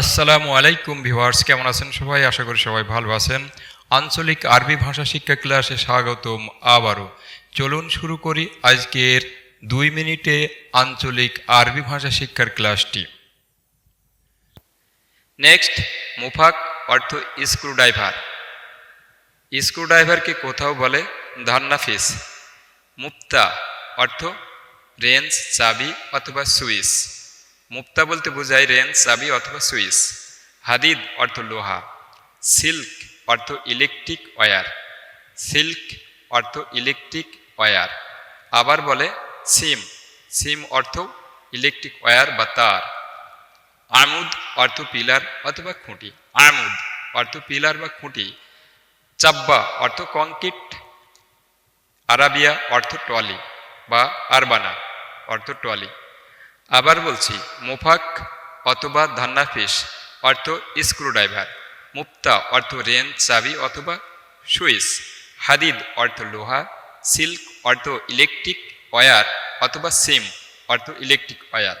আসসালামু আলাইকুম ভিউয়ার্স, কেমন আছেন সবাই? আশা করি সবাই ভালো আছেন। আঞ্চলিক আরবি ভাষা শিক্ষা ক্লাসে স্বাগতম আবারও। চলুন শুরু করি আজকের দুই মিনিটে আঞ্চলিক আরবি ভাষা শিক্ষার ক্লাসটি। নেক্সট, মুফাক অর্থ স্ক্রুড্রাইভার। স্ক্রুড্রাইভারকে কোথাও বলে ধান্নাফিস মুক্তা অর্থ রেঞ্জ, চাবি অথবা সুইচ। মুক্তা বলতে বোঝায় রেঞ্জ চাবি অথবা সুইচ। হাদিদ অর্থ লোহা, সিল্ক অর্থ ইলেকট্রিক ওয়্যার। সিল্ক অর্থ ইলেকট্রিক ওয়ার আবার বলে সিম সিম অর্থ ইলেকট্রিক ওয়ার বা তার। আমুদ অর্থ পিলার অথবা খুঁটি। আমুদ অর্থ পিলার বা খুঁটি। চাব্বা অর্থ কংক্রিট। আরাবিয়া অর্থ টলি বা আরবানা অর্থ টলি আবার বলছি, মোফাক অথবা ধান্নাফিস অর্থ স্ক্রুড্রাইভার মুক্তা অর্থ রেন, চাবি অথবা সুইচ, হাদিদ অর্থ লোহা, সিল্ক অর্থ ইলেকট্রিক ওয়্যার অথবা সিম অর্থ ইলেকট্রিক ওয়্যার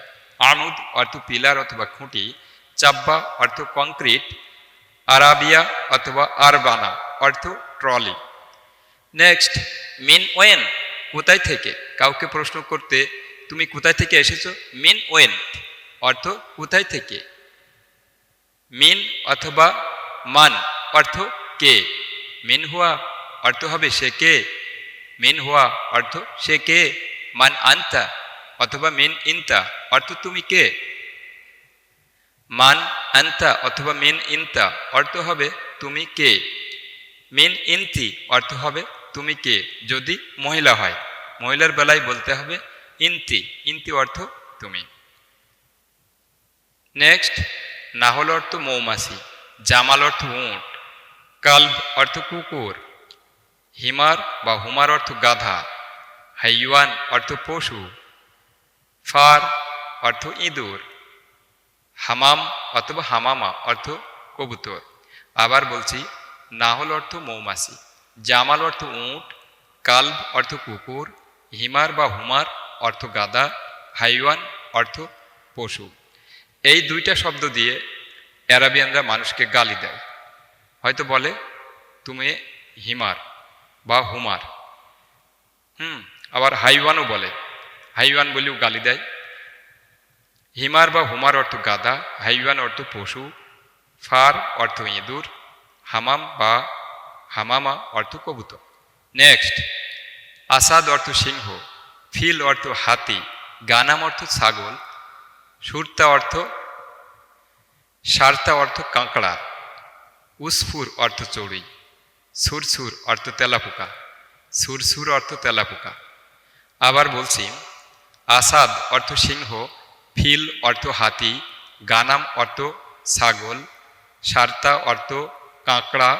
আমুদ অর্থ পিলার অথবা খুঁটি, চাব্বা অর্থ কংক্রিট, আরাবিয়া অথবা আরবানা অর্থ ট্রলি। নেক্সট, মিন ওয়েন কোথায় থেকে? কাউকে প্রশ্ন করতে তুমি কোথায় থেকে এসেছ? Mean when. অর্থ, কোথায় থেকে? মিন অথবা মান। অর্থ, কে? মিন হুয়া, অর্থ হবে সে কে? মিন হুয়া, অর্থ সে কে? মান আন্তা অথবা মিন ইনতা। অর্থ, তুমি কে? মান আন্তা অথবা মিন ইন্তা। অর্থ হবে, তুমি কে? মিন ইন্তি, অর্থ হবে, তুমি কে? যদি মহিলা হয়। মহিলার বেলায় বলতে হবে ইন্তি ইন্তি অর্থ তুমি। নেক্সট নাহল অর্থ মৌমাছি, জামাল অর্থ উঁট, কাল্ব অর্থ কুকুর, হিমার বা হুমার অর্থ গাধা, হাইওয়ান অর্থ পশু, ফার অর্থ ইঁদুর, হামাম অথবা হামামা অর্থ কবুতর। আবার বলছি, নাহল অর্থ মৌমাছি, জামাল অর্থ উঁট, কাল্ব অর্থ কুকুর, হিমার বা হুমার অর্থ গাদা হাইওয়ান, অর্থ পশু। এই দুইটা শব্দ দিয়ে অ্যারাবিয়ানরা মানুষকে গালি দেয়। হয়তো বলে, তুমি হিমার বা হুমার। হুম, আবার হাইওয়ানও বলে, হাইওয়ান বলেও গালি দেয়। হিমার বা হুমার অর্থ গাদা হাইওয়ান অর্থ পশু, ফার অর্থ ইঁদুর, হামাম বা হামামা অর্থ কবুতর। নেক্সট, আসাদ অর্থ সিংহ। ফিল অর্থ হাতি, গানাম অর্থ ছাগল, সুরতা অর্থ সারতা অর্থ কাঁকড়া, উসফুর অর্থ চড়ুই, সুরসুর অর্থ তেলাপোকা, সুরসুর অর্থ তেলাপোকা। আবার বলছি, আসাদ অর্থ সিংহ, ফিল অর্থ হাতি, গানাম অর্থ ছাগল, সারতা অর্থ কাঁকড়া,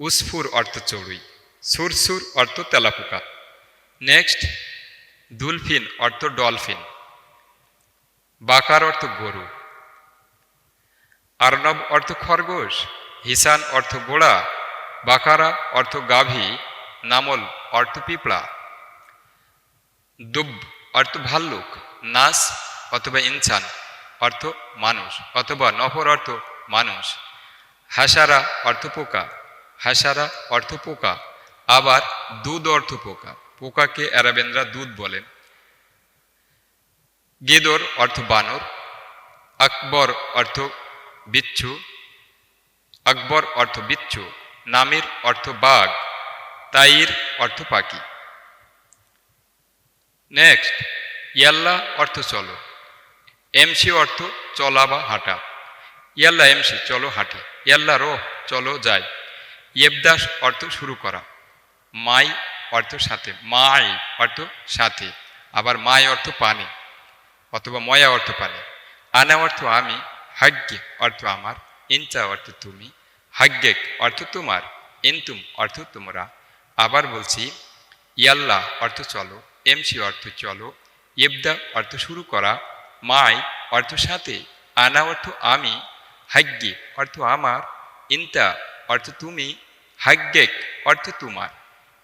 উসফুর অর্থ চড়ুই, সুরসুর অর্থ তেলাপোকা। নেক্সট দুলফিন অর্থ ডলফিন, বাকার অর্থ গরু, আর্নব অর্থ খরগোশ, হিসান অর্থ গোড়া বাকারা অর্থ গাভী, নামল অর্থ পিঁপড়া, দুব অর্থ ভাল্লুক, নাস অথবা ইনসান অর্থ মানুষ, অথবা নফর অর্থ মানুষ, হাসারা অর্থ পোকা, হাসারা অর্থ পোকা, আবার দুধ অর্থ পোকা। পোকাকে অ্যারাবেনরা দুধ বলেন গেদর অর্থ বানর, আকবর অর্থ বিচ্ছু, আকবর অর্থ বিচ্ছু, নামির অর্থ বাঘ, তাইর অর্থ পাখি। নেক্সট, ইয়াল্লা অর্থ চলো, এমসি অর্থ চলা বা হাঁটা। ইয়াল্লা এমসি, চলো হাঁটি। ইয়াল্লা রোহ, চলো যায়। ইয়েবদাস অর্থ শুরু করা। মাই অর্থ সাথে, মাই অর্থ সাথে, আবার মাই অর্থ পানি, অথবা ময়া অর্থ পানি। আনা অর্থ আমি, হাগ্যে অর্থ আমার, ইনচা অর্থ তুমি হাগ্যেক অর্থ তোমার, ইনতুম অর্থ তোমরা। আবার বলছি, ইয়াল্লা অর্থ চলো, এমসি অর্থ চলো, ইবদা অর্থ শুরু করা, মাই অর্থ সাথে, আনা অর্থ আমি, হাগ্যে অর্থ আমার, ইনতা অর্থ তুমি হাগ্যেক অর্থ তোমার।